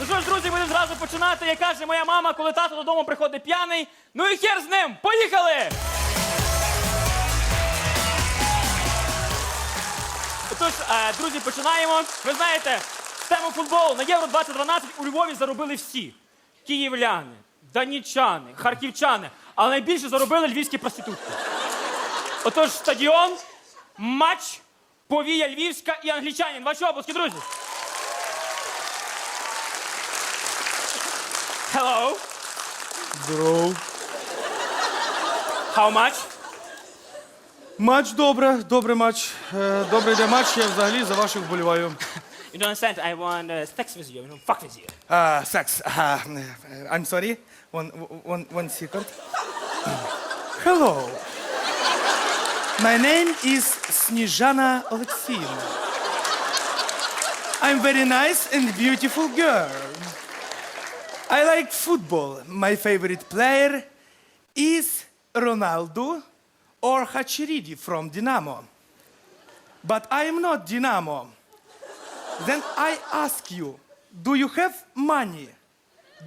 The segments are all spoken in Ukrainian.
Ну що ж, друзі, будемо зразу починати. Як каже моя мама, коли тато додому приходить п'яний. Ну і хер з ним! Поїхали! Тож, е, друзі, починаємо. Ви знаєте, тему футболу на Євро 2012 у Львові заробили всі: київляни, данічани, харківчани, але найбільше заробили львівські проститутки. Отож, стадіон, матч, повія львівська і англічанин. Ваші обласки, друзі. Hello. Здоров. How much? Матч добре, добре матч. Е, Добре йде матч, я взагалі за ваших вболіваю. You don't understand. I want uh, sex with you. You know, fuck with you. А, секс. Ага. е, I'm sorry. One, one, one second. Hello. My name is Sніжана Олексіївна. I'm very nice and beautiful girl. I like football. My favorite player is Ronaldo or Hachiridi from Dynamo. But I am not Dynamo. Then I ask you, do you have money?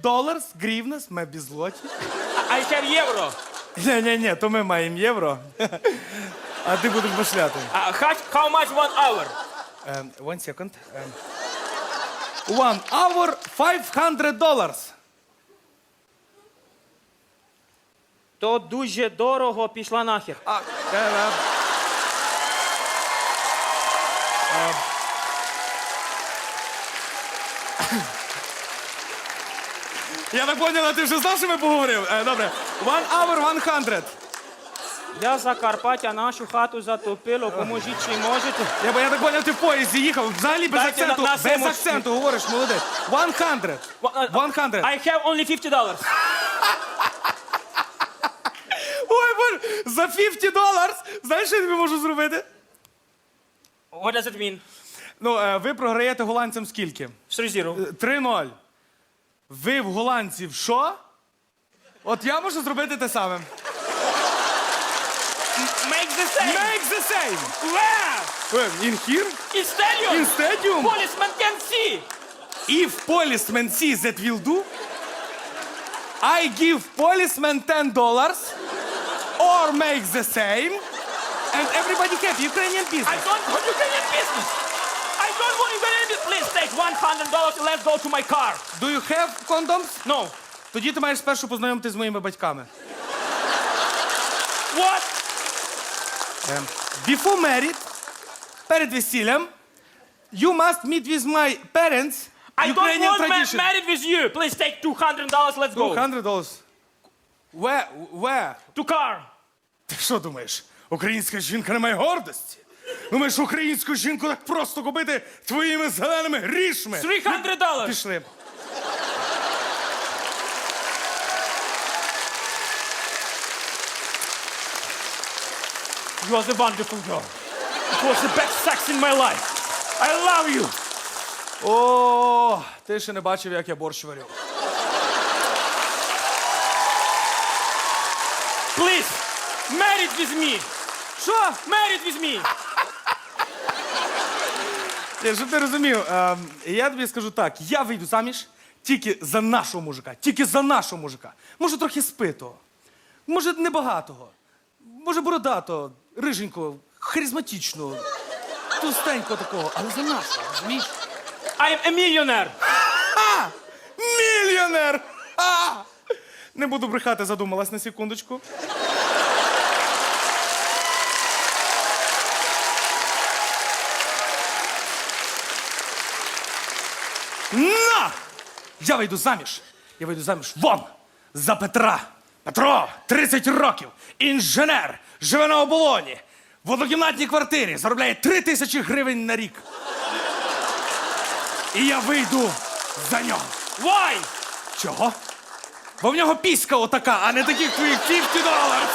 Dollars, гривнас, ми без злоті. I have євро. Ні, ні, ні, то ми маємо євро. А ти будеш башляти. Uh, how, how much one hour? Um, one second. Um, One hour, 500 dollars. То дуже дорого пішла нахер. А, е, е. Е. Я так поняла, ти вже знав, що ми поговорив? Е, Добре. One hour, 100. Я Закарпаття нашу хату затопило. Поможіть, чи можете? Я, бо- я так поняв, ти в поїзді їхав. Взагалі без Дайте акценту, на- на без акценту говориш, молодець. 100. 100. I have only 50 dollars. Ой, боже, за 50 доларів, знаєш, що я тобі можу зробити? What does it mean? Ну, е, ви програєте голландцям скільки? 3-0. Е, 3-0. Ви в голландців що? От я можу зробити те саме. Make the same. Make the same! Where? Е, In here? In stadium. In stadium? Policeman can see. If policeman sees that will do, I give policeman 10 dollars or make the same and everybody happy. Ukrainian I business. don't want Ukrainian business. I don't want Ukrainian business. Please take 100 dollars and let's go to my car. Do you have condoms? No. Тоді ти маєш спершу познайомитися з моїми батьками. What? Ем, Before married, перед весіллям, you must meet with my parents. I don't Ukrainian want ma- tradition. married with you. Please take 200 dollars. Let's go. 200 dollars. Where? Where? To car. Ти що думаєш? Українська жінка не має гордості? Думаєш, українську жінку так просто купити твоїми зеленими грішми? 300 dollars. Пішли. You are the wonderful girl. It was the best sex in my life. I love you. О, ти ще не бачив, як я борщ варю. Please, married with me. Що? Married with me. Ні, щоб ти розумів, я тобі скажу так: я вийду заміж тільки за нашого мужика, тільки за нашого мужика. Може, трохи спитого, може, небагатого, може, бородатого, риженького, харизматичного, товстенького такого, але за нашого, розумієш? I am a millionaire. Мільйонер! Не буду брехати, задумалась на секундочку. На! Я вийду заміж. Я вийду заміж вон! За Петра. Петро, 30 років, інженер, живе на оболоні, в однокімнатній квартирі, заробляє 3 тисячі гривень на рік. І я вийду за нього. Вай! Чого? Бо в нього піська отака, а не таких твоїх 50 доларів.